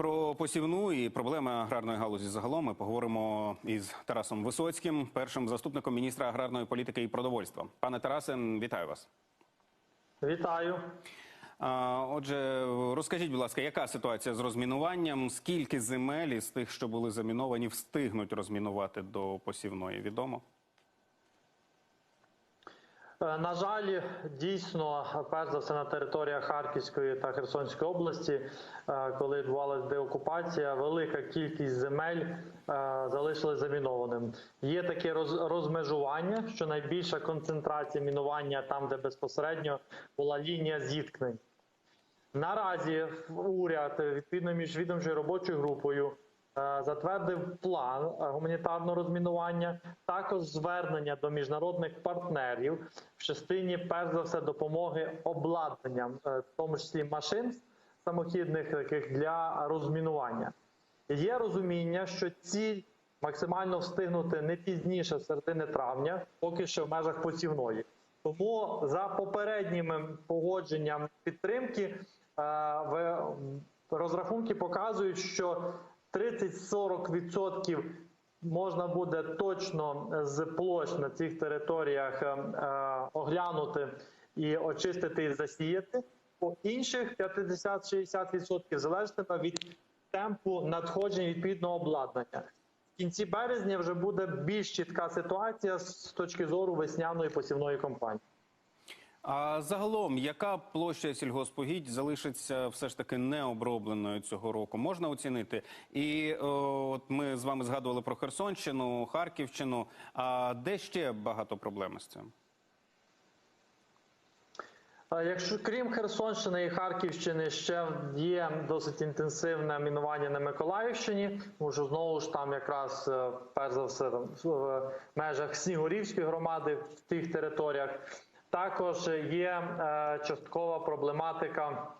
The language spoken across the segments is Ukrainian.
Про посівну і проблеми аграрної галузі загалом ми поговоримо із Тарасом Висоцьким, першим заступником міністра аграрної політики і продовольства. Пане Тарасе, вітаю вас. Вітаю. Отже, розкажіть, будь ласка, яка ситуація з розмінуванням? Скільки земель із тих, що були заміновані, встигнуть розмінувати до посівної? Відомо? Е, На жаль, дійсно, перш за все на територіях Харківської та Херсонської області, е, коли відбувалася деокупація, велика кількість земель е, залишилась замінованим. Є таке роз- розмежування, що найбільша концентрація мінування там, де безпосередньо була лінія зіткнень. Наразі уряд відповідно міжвідомчою робочою групою затвердив план е, гуманітарного розмінування, також звернення до міжнародних партнерів в частині, перш за все, допомоги обладнанням, е, в тому числі машин самохідних таких для розмінування. Є розуміння, що ціль максимально встигнути не пізніше середини травня, поки що в межах посівної. Тому за попереднім погодженням підтримки е, розрахунки показують, що 30-40% можна буде точно з площ на цих територіях е, е, оглянути і очистити і засіяти. По інших 50-60% залежатиме від темпу надходження відповідного обладнання. В кінці березня вже буде більш чітка ситуація з точки зору весняної посівної кампанії. А загалом, яка площа сільгоспогідь залишиться все ж таки необробленою цього року? Можна оцінити? І о, от ми з вами згадували про Херсонщину, Харківщину. А де ще багато проблем з цим? Якщо крім Херсонщини і Харківщини ще є досить інтенсивне мінування на Миколаївщині, тому що знову ж там якраз е, перш за все в межах Снігурівської громади в тих територіях. Також є е, часткова проблематика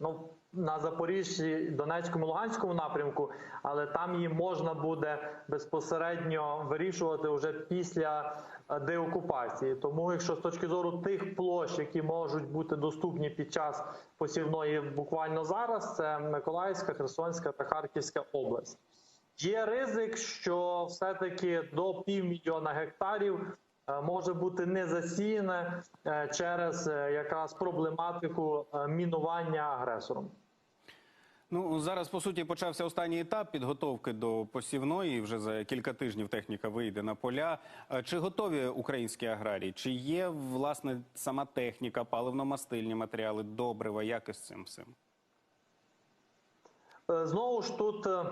ну, на Запоріжжі, Донецькому, Луганському напрямку, але там її можна буде безпосередньо вирішувати вже після е, деокупації. Тому, якщо з точки зору тих площ, які можуть бути доступні під час посівної буквально зараз, це Миколаївська, Херсонська та Харківська область. Є ризик, що все-таки до півмільйона гектарів може бути не засіяне е, через е, якраз проблематику е, мінування агресором. Ну зараз по суті почався останній етап підготовки до посівної. Вже за кілька тижнів техніка вийде на поля. Е, Чи готові українські аграрії? Чи є власне сама техніка, паливно-мастильні матеріали, добрива? Як із цим всім? Е, Знову ж тут е,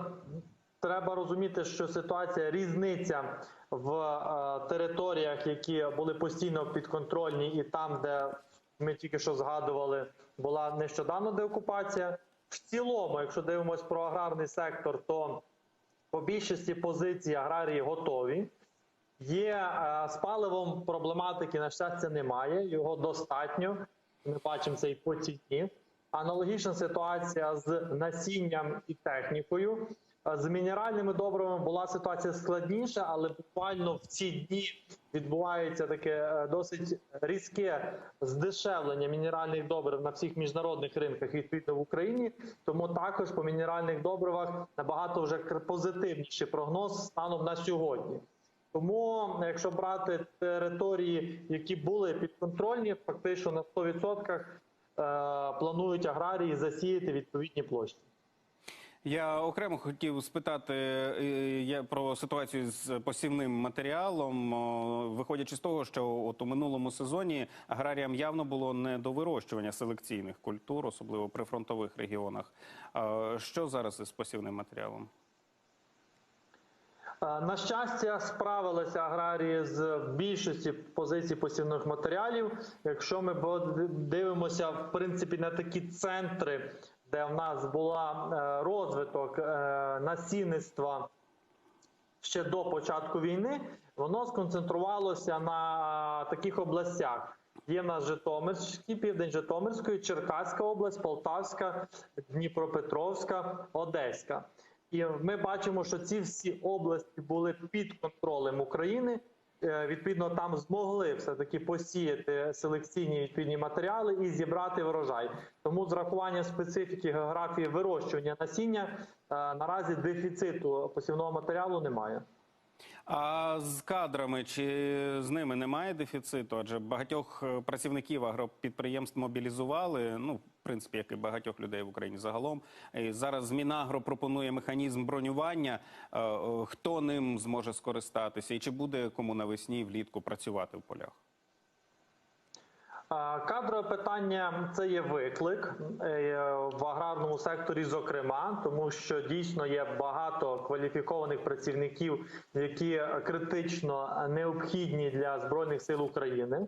треба розуміти, що ситуація різниця в е, територіях, які були постійно підконтрольні, і там, де ми тільки що згадували, була нещодавно деокупація. В цілому, якщо дивимося про аграрний сектор, то по більшості позицій аграрії готові. Є е, з паливом проблематики, на щастя, немає. Його достатньо. Ми бачимо це і по ціні. Аналогічна ситуація з насінням і технікою. Е, З мінеральними добривами була ситуація складніша, але буквально в ці дні відбувається таке е, досить різке здешевлення мінеральних добрив на всіх міжнародних ринках, відповідно в Україні. Тому також по мінеральних добривах набагато вже позитивніший прогноз станом на сьогодні. Тому, якщо брати території, які були підконтрольні, фактично на 100% е, планують аграрії засіяти відповідні площі. Я окремо хотів спитати е, про ситуацію з посівним матеріалом, виходячи з того, що от у минулому сезоні аграріям явно було не до вирощування селекційних культур, особливо при фронтових регіонах. Що зараз із посівним матеріалом? Е, На щастя, справилися аграрії з більшості позицій посівних матеріалів. Якщо ми дивимося в принципі на такі центри, де в нас була е, розвиток е, насінництва ще до початку війни, воно сконцентрувалося на таких областях. Є в нас Житомирський, південь Житомирської, Черкаська область, Полтавська, Дніпропетровська, Одеська. І ми бачимо, що ці всі області були під контролем України. Е, відповідно там змогли все таки посіяти селекційні відповідні матеріали і зібрати врожай. Тому з рахуванням специфіки географії вирощування насіння е, наразі дефіциту посівного матеріалу немає. А з кадрами чи з ними немає дефіциту? Адже багатьох е, працівників агропідприємств мобілізували. Ну, принципі, як і багатьох людей в Україні загалом. Зараз Мінагро пропонує механізм бронювання. Е, е, Хто ним зможе скористатися? І чи буде кому навесні влітку працювати в полях? А, Кадрове питання це є виклик е, в аграрному секторі, зокрема, тому що дійсно є багато кваліфікованих працівників, які критично необхідні для збройних сил України.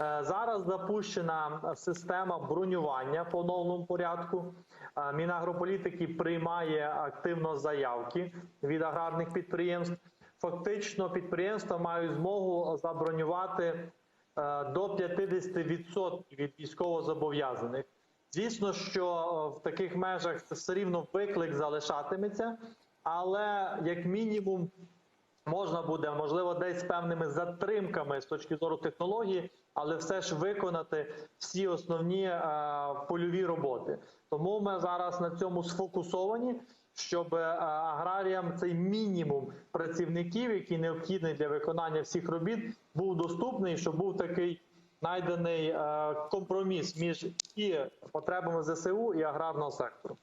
Е, Зараз запущена система бронювання по новому порядку. Е, Мінагрополітики приймає активно заявки від аграрних підприємств. Фактично, підприємства мають змогу забронювати е, до 50% від військовозобов'язаних. Звісно, що в таких межах це все рівно виклик залишатиметься, але як мінімум можна буде, можливо, десь з певними затримками з точки зору технології, але все ж виконати всі основні е, польові роботи. Тому ми зараз на цьому сфокусовані, щоб е, аграріям цей мінімум працівників, який необхідний для виконання всіх робіт, був доступний, щоб був такий знайдений е, компроміс між і потребами ЗСУ і аграрного сектору.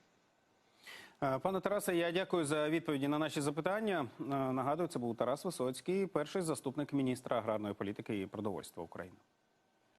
Е, Пане Тарасе, я дякую за відповіді на наші запитання. Е, Нагадую, це був Тарас Висоцький, перший заступник міністра аграрної політики і продовольства України.